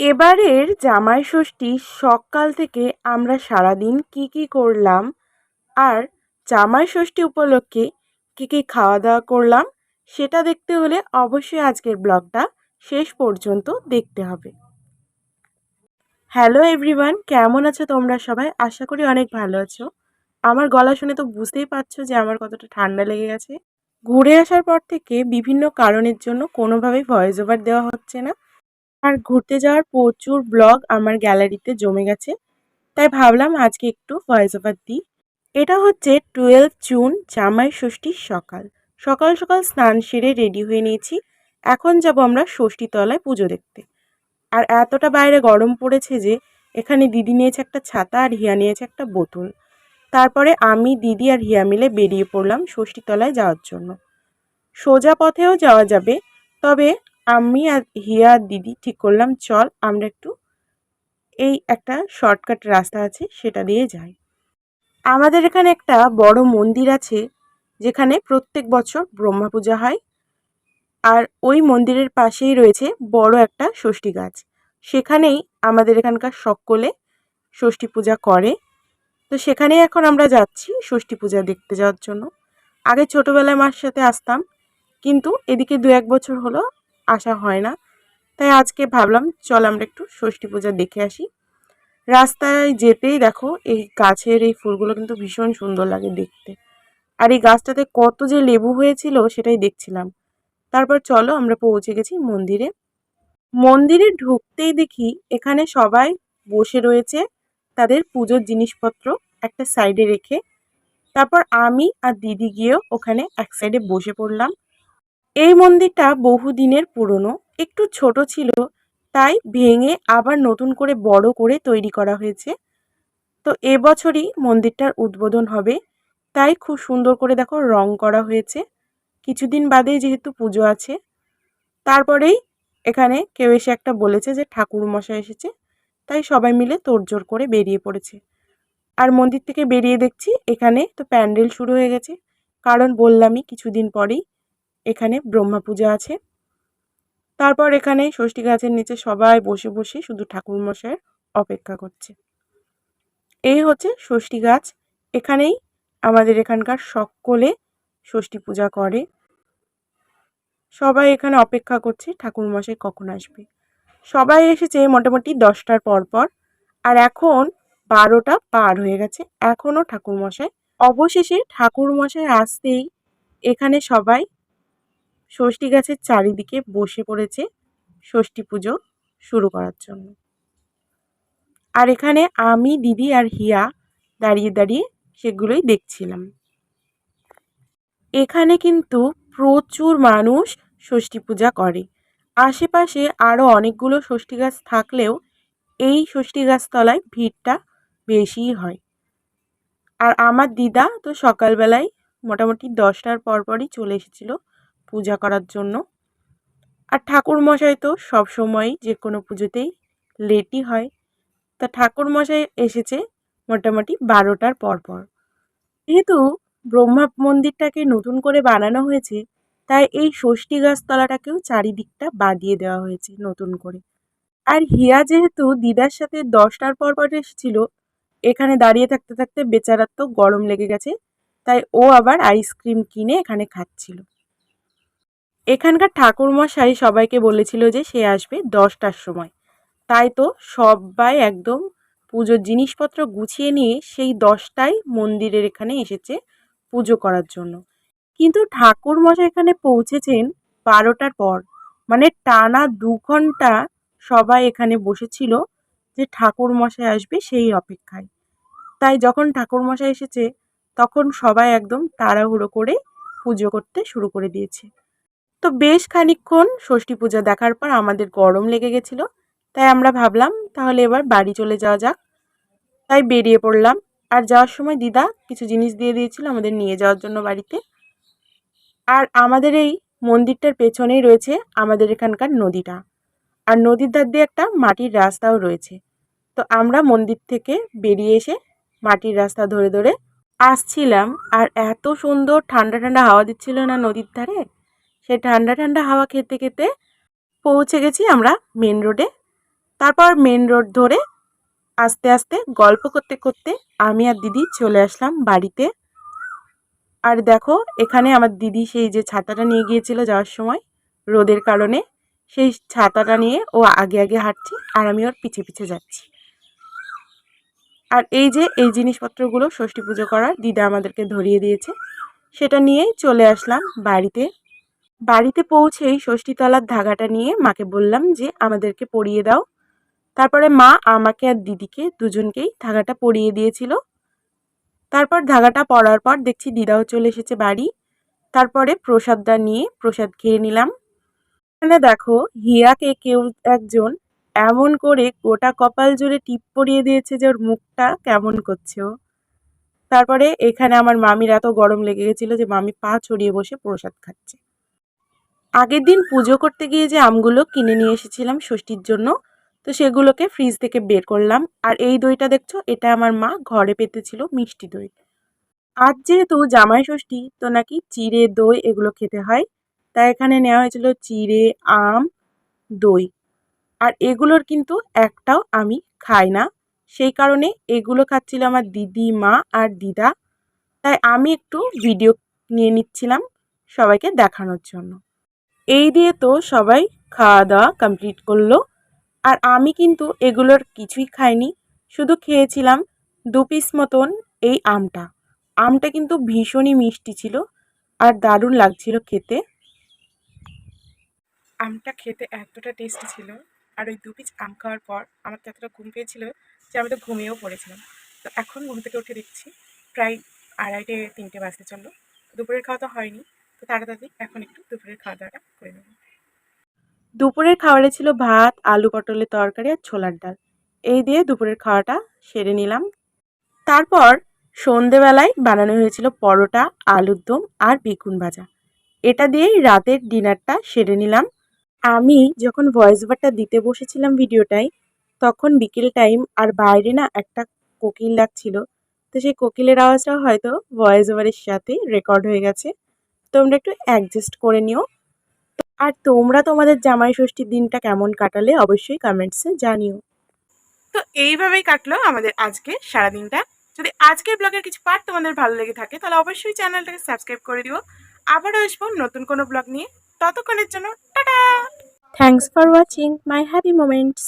এবারের জামাই ষষ্ঠী সকাল থেকে আমরা সারাদিন কি কি করলাম? আর জামাই ষষ্ঠী উপলক্ষে কি কি খাওয়া দাওয়া করলাম? সেটা দেখতে হলে অবশ্যই আজকের ব্লগটা শেষ পর্যন্ত দেখতে হবে। হ্যালো এভরিওয়ান কেমন আছো তোমরা সবাই? আশা করি অনেক ভালো আছো। আমার গলা শুনে তো বুঝতেই পারছ যে আমার কতটা ঠান্ডা লেগে গেছে। ঘুরে আসার পর থেকে বিভিন্ন কারণের জন্য কোনোভাবেই ভয়েস ওভার দেওয়া হচ্ছে না। আর ঘুরতে যাওয়ার প্রচুর ব্লগ আমার গ্যালারিতে জমে গেছে। তাই ভাবলাম আজকে একটু ভয়েস ওভার দিই। এটা হচ্ছে টুয়েলভ জুন জামাই ষষ্ঠীর সকাল। সকাল সকাল স্নান সেরে রেডি হয়ে নিয়েছি। এখন যাব আমরা ষষ্ঠীতলায় পুজো দেখতে। আর এতটা বাইরে গরম পড়েছে যে, এখানে দিদি নিয়েছে একটা ছাতা আর হিয়া নিয়েছে একটা বোতল। তারপরে আমি, দিদি আর হিয়া মিলে বেরিয়ে পড়লাম ষষ্ঠীতলায় যাওয়ার জন্য। সোজা পথেও যাওয়া যাবে, তবে আমি আর হিয়া দিদি ঠিক করলাম, চল আমরা একটু এই একটা শর্টকাট রাস্তা আছে, সেটা দিয়ে যাই। আমাদের এখানে একটা বড় মন্দির আছে, যেখানে প্রত্যেক বছর ব্রহ্মা পূজা হয়। আর ওই মন্দিরের পাশেই রয়েছে বড় একটা ষষ্ঠী গাছ। সেখানেই আমাদের এখানকার সকলে ষষ্ঠী পূজা করে। তো সেখানেই এখন আমরা যাচ্ছি ষষ্ঠী পূজা দেখতে যাওয়ার জন্য। আগে ছোটোবেলায় মার সাথে আসতাম, কিন্তু এদিকে দু এক বছর হলো আসা হয় না। তাই আজকে ভাবলাম, চল আমরা একটু ষষ্ঠী পূজা দেখে আসি। রাস্তায় যেতেই দেখো, এই গাছের এই ফুলগুলো কিন্তু ভীষণ সুন্দর লাগে দেখতে। আর এই গাছটাতে কত যে লেবু হয়েছিল, সেটাই দেখছিলাম। তারপর চলো আমরা পৌঁছে গেছি মন্দিরে। মন্দিরে ঢুকতেই দেখি, এখানে সবাই বসে রয়েছে, তাদের পুজোর জিনিসপত্র একটা সাইডে রেখে। তারপর আমি আর দিদি গিয়েও ওখানে এক সাইডে বসে পড়লাম। এই মন্দিরটা বহুদিনের পুরনো, একটু ছোট ছিল, তাই ভেঙে আবার নতুন করে বড় করে তৈরি করা হয়েছে। তো এবছরই মন্দিরটার উদ্বোধন হবে, তাই খুব সুন্দর করে দেখো রং করা হয়েছে। কিছুদিন বাদেই যেহেতু পুজো আছে, তারপরেই এখানে কেউ এসে একটা বলেছে যে ঠাকুর মশাই এসেছে, তাই সবাই মিলে তোড়জোড় করে বেরিয়ে পড়েছে। আর মন্দির থেকে বেরিয়ে দেখছি, এখানে তো প্যান্ডেল শুরু হয়ে গেছে, কারণ বললামই কিছুদিন পরেই এখানে ব্রহ্মা পূজা আছে। তারপর এখানে ষষ্ঠী গাছের নিচে সবাই বসে বসে শুধু ঠাকুরমশাইয়ের অপেক্ষা করছে। এই হচ্ছে ষষ্ঠী গাছ। এখানেই আমাদের এখানকার সকলে ষষ্ঠী পূজা করে। সবাই এখানে অপেক্ষা করছে ঠাকুরমশাই কখন আসবে। সবাই এসেছে মোটামুটি দশটার পর পর। আর এখন বারোটা পার হয়ে গেছে। এখনও ঠাকুরমশাই অবশেষে ঠাকুরমশাই আসতেই এখানে সবাই ষষ্ঠী গাছের চারিদিকে বসে পড়েছে ষষ্ঠী পুজো শুরু করার জন্য। আর এখানে আমি, দিদি আর হিয়া দাঁড়িয়ে দাঁড়িয়ে সেগুলোই দেখছিলাম। এখানে কিন্তু প্রচুর মানুষ ষষ্ঠী পূজা করে। আশেপাশে আরও অনেকগুলো ষষ্ঠী গাছ থাকলেও এই ষষ্ঠী গাছতলায় ভিড়টা বেশিই হয়। আর আমার দিদা তো সকালবেলায় মোটামুটি দশটার পরপরই চলে এসেছিল। পূজা করার জন্য। আর ঠাকুর মশাই তো সবসময়ই যে কোনো পুজোতেই লেটই হয়। তা ঠাকুর মশাই এসেছে মোটামুটি বারোটার পর পর। যেহেতু ব্রহ্মা মন্দিরটাকে নতুন করে বানানো হয়েছে, তাই এই ষষ্ঠী গাছতলাটাকেও চারিদিকটা বাদিয়ে দেওয়া হয়েছে নতুন করে। আর হিয়া যেহেতু দিদার সাথে দশটার পর পর এসেছিল, এখানে দাঁড়িয়ে থাকতে থাকতে বেচারার তো গরম লেগে গেছে, তাই ও আবার আইসক্রিম কিনে এখানে খাচ্ছিল। এখানকার ঠাকুরমশাই সবাইকে বলেছিল যে সে আসবে দশটার সময়। তাই তো সবাই একদম পুজোর জিনিসপত্র গুছিয়ে নিয়ে সেই দশটায় মন্দিরের এখানে এসেছে পুজো করার জন্য। কিন্তু ঠাকুরমশাই এখানে পৌঁছেছেন বারোটার পর। মানে টানা দু ঘণ্টা সবাই এখানে বসেছিল যে ঠাকুরমশাই আসবে সেই অপেক্ষায়। তাই যখন ঠাকুরমশাই এসেছে, তখন সবাই একদম তাড়াহুড়ো করে পুজো করতে শুরু করে দিয়েছে। তো বেশ খানিক্ষণ ষষ্ঠী পূজা দেখার পর আমাদের গরম লেগে গেছিল, তাই আমরা ভাবলাম তাহলে এবার বাড়ি চলে যাওয়া যাক। তাই বেরিয়ে পড়লাম। আর যাওয়ার সময় দিদা কিছু জিনিস দিয়ে দিয়েছিল আমাদের নিয়ে যাওয়ার জন্য বাড়িতে। আর আমাদের এই মন্দিরটার পেছনেই রয়েছে আমাদের এখানকার নদীটা। আর নদীর ধার দিয়ে একটা মাটির রাস্তাও রয়েছে। তো আমরা মন্দির থেকে বেরিয়ে এসে মাটির রাস্তা ধরে ধরে আসছিলাম। আর এত সুন্দর ঠান্ডা ঠান্ডা হাওয়া দিচ্ছিল না নদীর ধারে। সে ঠান্ডা ঠান্ডা হাওয়া খেতে খেতে পৌঁছে গেছি আমরা মেন রোডে তারপর মেন রোড ধরে আস্তে আস্তে গল্প করতে করতে আমি আর দিদি চলে আসলাম বাড়িতে। আর দেখো, এখানে আমার দিদি সেই যে ছাতাটা নিয়ে গিয়েছিল যাওয়ার সময় রোদের কারণে, সেই ছাতাটা নিয়ে ও আগে আগে হাঁটছে আর আমি ওর পিছে পিছে যাচ্ছি। আর এই যে এই জিনিসপত্রগুলো ষষ্ঠী পুজো করার দিদা আমাদেরকে ধরিয়ে দিয়েছে, সেটা নিয়েই চলে আসলাম বাড়িতে। বাড়িতে পৌঁছেই ষষ্ঠীতলার ধাগাটা নিয়ে মাকে বললাম যে, আমাদেরকে পরিয়ে দাও। তারপরে মা আমাকে আর দিদিকে দুজনকেই ধাগাটা পরিয়ে দিয়েছিল। তারপর ধাগাটা পরার পর দেখছি দিদাও চলে এসেছে বাড়ি। তারপরে প্রসাদটা নিয়ে প্রসাদ খেয়ে নিলাম। এখানে দেখো হিয়াকে কেউ একজন এমন করে গোটা কপাল জুড়ে টিপ পরিয়ে দিয়েছে যে ওর মুখটা কেমন করছে তারপরে এখানে আমার মামির এত গরম লেগে গেছিল যে, মামি পা ছড়িয়ে বসে প্রসাদ খাচ্ছে। আগের দিন পুজো করতে গিয়ে যে আমগুলো কিনে নিয়ে এসেছিলাম ষষ্ঠীর জন্য, তো সেগুলোকে ফ্রিজ থেকে বের করলাম। আর এই দইটা দেখছ, এটা আমার মা ঘরে পেতেছিল মিষ্টি দই। আজ যেহেতু জামাই ষষ্ঠী, তো নাকি চিড়ে দই এগুলো খেতে হয়। তাই এখানে নেওয়া হয়েছিল চিড়ে, আম, দই। আর এগুলোর কিন্তু একটাও আমি খাই না। সেই কারণে এগুলো খাচ্ছিল আমার দিদি, মা আর দিদা। তাই আমি একটু ভিডিও নিয়ে নিচ্ছিলাম সবাইকে দেখানোর জন্য। এই দিয়ে তো সবাই খাওয়া দাওয়া কমপ্লিট করল। আর আমি কিন্তু এগুলোর কিছুই খাইনি, শুধু খেয়েছিলাম দু পিস মতন এই আমটা। আমটা কিন্তু ভীষণই মিষ্টি ছিল আর দারুণ লাগছিল খেতে। আমটা খেতে এতটা টেস্টি ছিল আর ওই দু পিস আম খাওয়ার পর আমার তো এতটা ঘুম পেয়েছিল যে আমি তো ঘুমিয়েও পড়েছিলাম। তো এখন ঘুম থেকে উঠে দেখছি প্রায় আড়াইটে তিনটে বাজতে চলল। দুপুরের খাওয়া তো হয়নি তো তাড়াতাড়ি এখন একটু দুপুরের খাওয়া দাওয়াটা করে নেব। দুপুরের খাবারে ছিল ভাত, আলু পটলের তরকারি আর ছোলার ডাল। এই দিয়ে দুপুরের খাওয়াটা সেরে নিলাম। তারপর সন্ধেবেলায় বানানো হয়েছিল পরোটা, আলুর দম আর বেগুন ভাজা। এটা দিয়েই রাতের ডিনারটা সেরে নিলাম। আমি যখন ভয়েস ওভারটা দিতে বসেছিলাম ভিডিওটায়, তখন বিকেল টাইম আর বাইরে না একটা কোকিল ডাকছিল তো সেই কোকিলের আওয়াজটাও হয়তো ভয়েস ওভারের সাথে রেকর্ড হয়ে গেছে। তোমরা একটু অ্যাডজাস্ট করে নিও। আর তোমরা তোমাদের জামাই ষষ্ঠীর দিনটা কেমন কাটালে অবশ্যই কমেন্টসে জানিও। তো এইভাবেই কাটলো আমাদের আজকে সারাদিনটা। যদি আজকের ব্লগের কিছু পার্ট তোমাদের ভালো লেগে থাকে তাহলে অবশ্যই চ্যানেলটাকে সাবস্ক্রাইব করে দিও। আবারও আসব নতুন কোনো ব্লগ নিয়ে। ততক্ষণের জন্য tata! Thanks for watching my happy moments